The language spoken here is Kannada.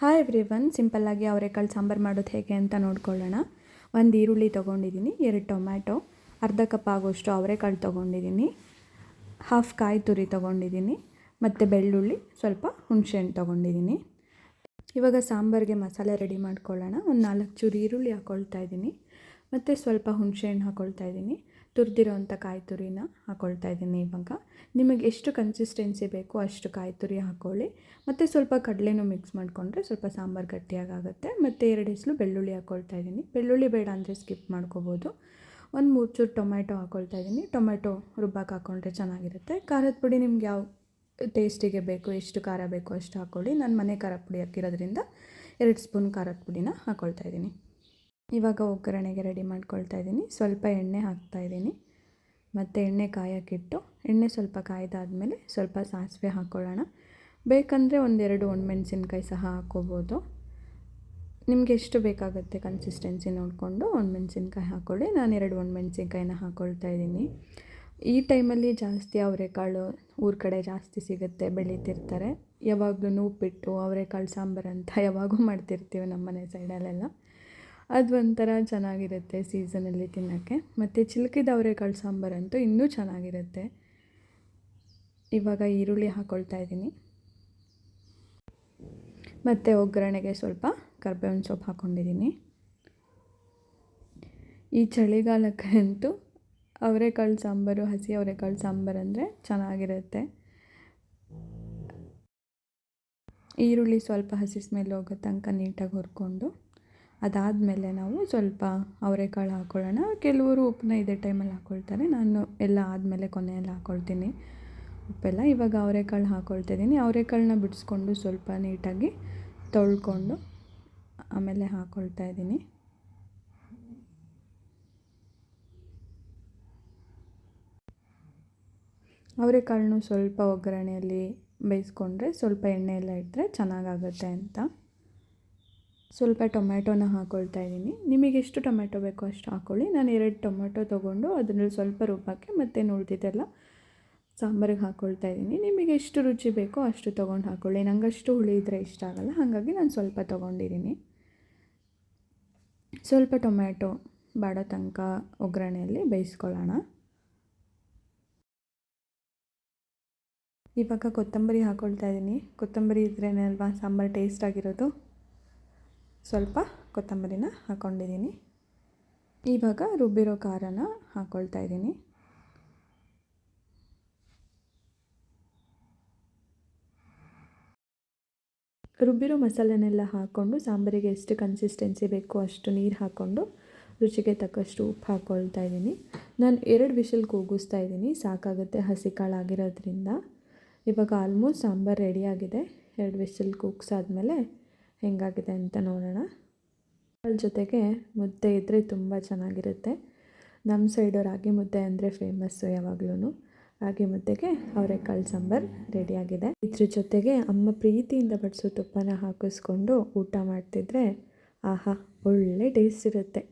ಹಾಯ್ ಎವ್ರಿ ಒನ್ ಸಿಂಪಲ್ಲಾಗಿ ಅವರೆಕಾಳು ಸಾಂಬಾರು ಮಾಡೋದು ಹೇಗೆ ಅಂತ ನೋಡ್ಕೊಳ್ಳೋಣ. ಒಂದು ಈರುಳ್ಳಿ ತೊಗೊಂಡಿದ್ದೀನಿ ಎರಡು ಟೊಮ್ಯಾಟೊ, ಅರ್ಧ ಕಪ್ ಆಗೋಷ್ಟು ಅವರೆಕಾಳು ತೊಗೊಂಡಿದ್ದೀನಿ ಹಾಫ್ ಕಾಯಿ ತುರಿ ತೊಗೊಂಡಿದ್ದೀನಿ ಮತ್ತು ಬೆಳ್ಳುಳ್ಳಿ, ಸ್ವಲ್ಪ ಹುಣಸೆಹಣ್ಣು ತೊಗೊಂಡಿದ್ದೀನಿ ಇವಾಗ ಸಾಂಬಾರಿಗೆ ಮಸಾಲೆ ರೆಡಿ ಮಾಡ್ಕೊಳ್ಳೋಣ. ಒಂದು ನಾಲ್ಕು ಚೂರು ಈರುಳ್ಳಿ ಹಾಕ್ಕೊಳ್ತಾ ಇದ್ದೀನಿ ಮತ್ತು ಸ್ವಲ್ಪ ಹುಣಸೆಹಣ್ಣು ಹಾಕ್ಕೊಳ್ತಾ ಇದ್ದೀನಿ ತುರಿದಿರೋವಂಥ ಕಾಯಿ ತುರಿನ ಹಾಕ್ಕೊಳ್ತಾ ಇದ್ದೀನಿ ಇವಾಗ. ನಿಮಗೆ ಎಷ್ಟು ಕನ್ಸಿಸ್ಟೆನ್ಸಿ ಬೇಕೋ ಅಷ್ಟು ಕಾಯಿ ತುರಿ ಹಾಕ್ಕೊಳ್ಳಿ ಮತ್ತು ಸ್ವಲ್ಪ ಕಡಲೆನೂ ಮಿಕ್ಸ್ ಮಾಡಿಕೊಂಡ್ರೆ ಸ್ವಲ್ಪ ಸಾಂಬಾರು ಗಟ್ಟಿಯಾಗುತ್ತೆ ಮತ್ತು ಎರಡು ಹೆಸಲು ಬೆಳ್ಳುಳ್ಳಿ ಹಾಕ್ಕೊಳ್ತಾ ಇದ್ದೀನಿ. ಬೆಳ್ಳುಳ್ಳಿ ಬೇಡ ಅಂದರೆ ಸ್ಕಿಪ್ ಮಾಡ್ಕೋಬೋದು. ಒಂದು ಮೂರು ಚೂರು ಟೊಮ್ಯಾಟೊ ಹಾಕ್ಕೊಳ್ತಾ ಇದ್ದೀನಿ. ಟೊಮ್ಯಾಟೊ ರುಬ್ಬಕ್ಕೆ ಹಾಕ್ಕೊಂಡ್ರೆ ಚೆನ್ನಾಗಿರುತ್ತೆ. ಖಾರದ ಪುಡಿ ನಿಮ್ಗೆ ಯಾವ ಟೇಸ್ಟಿಗೆ ಬೇಕು, ಎಷ್ಟು ಖಾರ ಬೇಕೋ ಅಷ್ಟು ಹಾಕ್ಕೊಳ್ಳಿ ನಾನು ಮನೆ ಖಾರ ಪುಡಿ ಹಾಕಿರೋದ್ರಿಂದ ಎರಡು ಸ್ಪೂನ್ ಖಾರದ ಪುಡಿನ ಹಾಕ್ಕೊಳ್ತಾ ಇದ್ದೀನಿ. ಇವಾಗ ಒಗ್ಗರಣೆಗೆ ರೆಡಿ ಮಾಡ್ಕೊಳ್ತಾ ಇದ್ದೀನಿ. ಸ್ವಲ್ಪ ಎಣ್ಣೆ ಹಾಕ್ತಾಯಿದ್ದೀನಿ ಮತ್ತು ಎಣ್ಣೆ ಕಾಯೋಕ್ಕಿಟ್ಟು ಎಣ್ಣೆ ಸ್ವಲ್ಪ ಕಾಯ್ದಾದಮೇಲೆ ಸ್ವಲ್ಪ ಸಾಸಿವೆ ಹಾಕ್ಕೊಳ್ಳೋಣ ಬೇಕಂದರೆ ಒಂದೆರಡು ಒಣಮೆಣ್ಸಿನ್ಕಾಯಿ ಸಹ ಹಾಕ್ಕೋಬೋದು. ನಿಮಗೆ ಎಷ್ಟು ಬೇಕಾಗುತ್ತೆ ಕನ್ಸಿಸ್ಟೆನ್ಸಿ ನೋಡಿಕೊಂಡು ಒಣಮೆಣ್ಸಿನ್ಕಾಯಿ ಹಾಕ್ಕೊಳ್ಳಿ ನಾನು ಎರಡು ಒಣಮೆಣ್ಸಿನ್ಕಾಯಿನ ಹಾಕ್ಕೊಳ್ತಾ ಇದ್ದೀನಿ. ಈ ಟೈಮಲ್ಲಿ ಜಾಸ್ತಿ ಅವರೆಕಾಳು ಊರ ಕಡೆ ಜಾಸ್ತಿ ಸಿಗುತ್ತೆ, ಬೆಳೀತಿರ್ತಾರೆ. ಯಾವಾಗಲೂ ಉಪ್ಪಿಟ್ಟು, ಅವರೆಕಾಳು ಸಾಂಬಾರು ಅಂತ ಯಾವಾಗೂ ಮಾಡ್ತಿರ್ತೀವಿ ನಮ್ಮ ಮನೆ ಸೈಡಲ್ಲೆಲ್ಲ ಅದು ಒಂಥರ ಚೆನ್ನಾಗಿರುತ್ತೆ ಸೀಸನಲ್ಲಿ ತಿನ್ನೋಕ್ಕೆ. ಮತ್ತು ಚಿಲ್ಕಿದ ಅವರೆಕಾಳು ಸಾಂಬಾರಂತೂ ಇನ್ನೂ ಚೆನ್ನಾಗಿರುತ್ತೆ. ಇವಾಗ ಈರುಳ್ಳಿ ಹಾಕ್ಕೊಳ್ತಾ ಇದ್ದೀನಿ. ಮತ್ತು ಒಗ್ಗರಣೆಗೆ ಸ್ವಲ್ಪ ಕರ್ಬೇವಿನ ಸೊಪ್ಪು ಹಾಕ್ಕೊಂಡಿದ್ದೀನಿ ಈ ಚಳಿಗಾಲಕ್ಕಂತೂ ಅವರೆಕಾಳು ಸಾಂಬಾರು, ಹಸಿ ಅವರೆಕಾಳು ಸಾಂಬಾರು ಅಂದರೆ ಚೆನ್ನಾಗಿರುತ್ತೆ. ಈರುಳ್ಳಿ ಸ್ವಲ್ಪ ಹಸಿ ಸ್ಮೆಲ್ ಹೋಗೋ ತನಕ ನೀಟಾಗಿ ಹುರ್ಕೊಂಡು ಅದಾದಮೇಲೆ ನಾವು ಸ್ವಲ್ಪ ಅವರೆಕಾಳು ಹಾಕ್ಕೊಳ್ಳೋಣ ಕೆಲವರು ಉಪ್ಪನ್ನ ಇದೇ ಟೈಮಲ್ಲಿ ಹಾಕ್ಕೊಳ್ತಾರೆ ನಾನು ಎಲ್ಲ ಆದಮೇಲೆ ಕೊನೆಯಲ್ಲಿ ಹಾಕ್ಕೊಳ್ತೀನಿ ಉಪ್ಪೆಲ್ಲ ಇವಾಗ ಅವರೆಕಾಳು ಹಾಕ್ಕೊಳ್ತಿದ್ದೀನಿ ಅವರೆಕಾಳನ್ನ ಬಿಡಿಸ್ಕೊಂಡು ಸ್ವಲ್ಪ ನೀಟಾಗಿ ತೊಳ್ಕೊಂಡು ಆಮೇಲೆ ಹಾಕ್ಕೊಳ್ತಾ ಇದ್ದೀನಿ. ಅವರೆಕಾಳನ್ನೂ ಸ್ವಲ್ಪ ಒಗ್ಗರಣೆಯಲ್ಲಿ ಬೇಯಿಸ್ಕೊಂಡ್ರೆ ಸ್ವಲ್ಪ ಎಣ್ಣೆ ಎಲ್ಲ ಇಟ್ಟರೆ ಚೆನ್ನಾಗಾಗುತ್ತೆ ಅಂತ. ಸ್ವಲ್ಪ ಟೊಮ್ಯಾಟೋನ ಹಾಕ್ಕೊಳ್ತಾ ಇದ್ದೀನಿ. ನಿಮಗೆ ಎಷ್ಟು ಟೊಮ್ಯಾಟೊ ಬೇಕೋ ಅಷ್ಟು ಹಾಕ್ಕೊಳ್ಳಿ ನಾನು ಎರಡು ಟೊಮೆಟೊ ತೊಗೊಂಡು ಅದರಲ್ಲಿ ಸ್ವಲ್ಪ ರುಬ್ಬಕ್ಕೆ ಮತ್ತೆ ಉಳಿದಿದ್ದೆಲ್ಲ ಸಾಂಬಾರಿಗೆ ಹಾಕ್ಕೊಳ್ತಾ ಇದ್ದೀನಿ. ನಿಮಗೆ ಎಷ್ಟು ರುಚಿ ಬೇಕೋ ಅಷ್ಟು ತೊಗೊಂಡು ಹಾಕ್ಕೊಳ್ಳಿ ಅಷ್ಟು ಹುಳಿ ಇದ್ದರೆ ಇಷ್ಟ ಆಗಲ್ಲ. ಹಾಗಾಗಿ ನಾನು ಸ್ವಲ್ಪ ತೊಗೊಂಡಿದ್ದೀನಿ. ಸ್ವಲ್ಪ ಟೊಮ್ಯಾಟೊ, ಬಾಡೋ ತನಕ, ಒಗ್ಗರಣೆಯಲ್ಲಿ ಬೇಯಿಸ್ಕೊಳ್ಳೋಣ. ಇವಾಗ ಕೊತ್ತಂಬರಿ ಹಾಕ್ಕೊಳ್ತಾ ಇದ್ದೀನಿ. ಕೊತ್ತಂಬರಿ ಇದ್ರೇ ಅಲ್ವಾ? ಸಾಂಬಾರು ಟೇಸ್ಟ್ ಆಗಿರೋದು. ಸ್ವಲ್ಪ ಕೊತ್ತಂಬರಿನ ಹಾಕ್ಕೊಂಡಿದ್ದೀನಿ ಇವಾಗ ರುಬ್ಬಿರೋ ಖಾರನ ಹಾಕ್ಕೊಳ್ತಾ ಇದ್ದೀನಿ. ರುಬ್ಬಿರೋ ಮಸಾಲೆನೆಲ್ಲ ಹಾಕ್ಕೊಂಡು ಸಾಂಬಾರಿಗೆ ಎಷ್ಟು ಕನ್ಸಿಸ್ಟೆನ್ಸಿ ಬೇಕೋ ಅಷ್ಟು ನೀರು ಹಾಕ್ಕೊಂಡು ರುಚಿಗೆ ತಕ್ಕಷ್ಟು ಉಪ್ಪು ಹಾಕ್ಕೊಳ್ತಾ ಇದ್ದೀನಿ. ನಾನು ಎರಡು ವಿಷಲ್ ಕೂಗಿಸ್ತಾ ಇದ್ದೀನಿ, ಸಾಕಾಗುತ್ತೆ, ಹಸಿ ಕಾಳಾಗಿರೋದ್ರಿಂದ. ಇವಾಗ ಆಲ್ಮೋಸ್ಟ್ ಸಾಂಬಾರು ರೆಡಿಯಾಗಿದೆ ಎರಡು ವಿಷಲ್ ಕೂಗ್ಸಾದ್ಮೇಲೆ ಹೆಂಗಾಗಿದೆ ಅಂತ ನೋಡೋಣ. ಅದ್ರ ಜೊತೆಗೆ ಮುದ್ದೆ ಇದ್ದರೆ ತುಂಬ ಚೆನ್ನಾಗಿರುತ್ತೆ. ನಮ್ಮ ಸೈಡು ರಾಗಿ ಮುದ್ದೆ ಅಂದರೆ ಫೇಮಸ್ಸು ಯಾವಾಗಲೂ ರಾಗಿ ಮುದ್ದೆಗೆ ಅವರೆಕಾಳು ಸಾಂಬಾರು ರೆಡಿಯಾಗಿದೆ ಇದ್ರ ಜೊತೆಗೆ ಅಮ್ಮ ಪ್ರೀತಿಯಿಂದ ಬಡಿಸೋ ತುಪ್ಪನ ಹಾಕಿಸ್ಕೊಂಡು ಊಟ ಮಾಡ್ತಿದ್ರೆ ಆಹಾ, ಒಳ್ಳೆ ಟೇಸ್ಟ್ ಇರುತ್ತೆ.